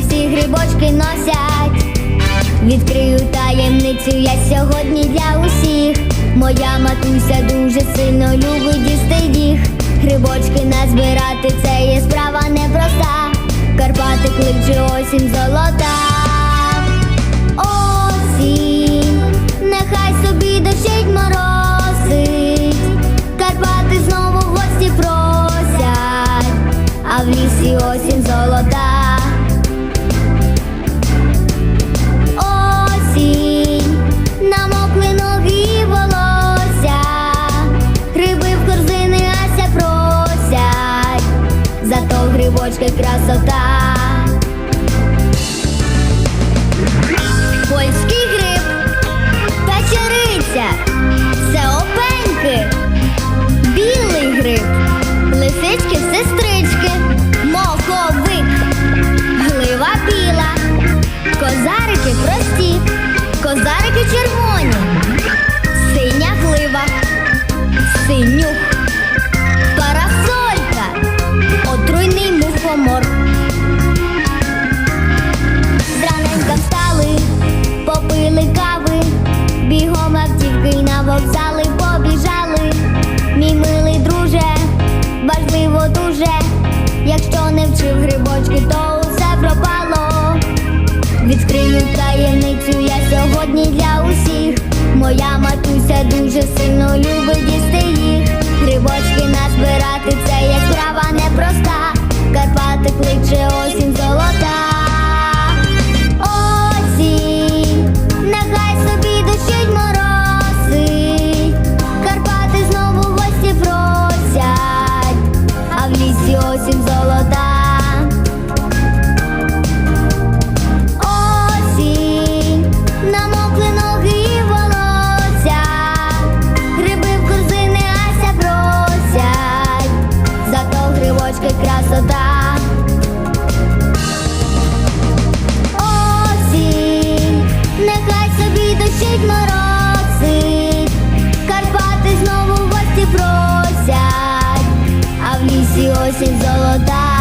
грибочки носять. Відкрию таємницю я сьогодні для усіх. Моя матуся дуже сильно любить їсти їх. Грибочки назбирати це є справа непроста. Карпати кличе осінь золота. Осінь, нехай собі дощить моросить. Карпати знову в гості просять, а в лісі осінь золота. Зато в грибочках красота. Польський матуся дуже сильно любить їсти їх. Грибочки назбирати це є справа непроста. Карпати кличе сказка красота. Осінь, нехай собі дощить морозить, Карпати знову в гості просять, а в лісі осінь золота.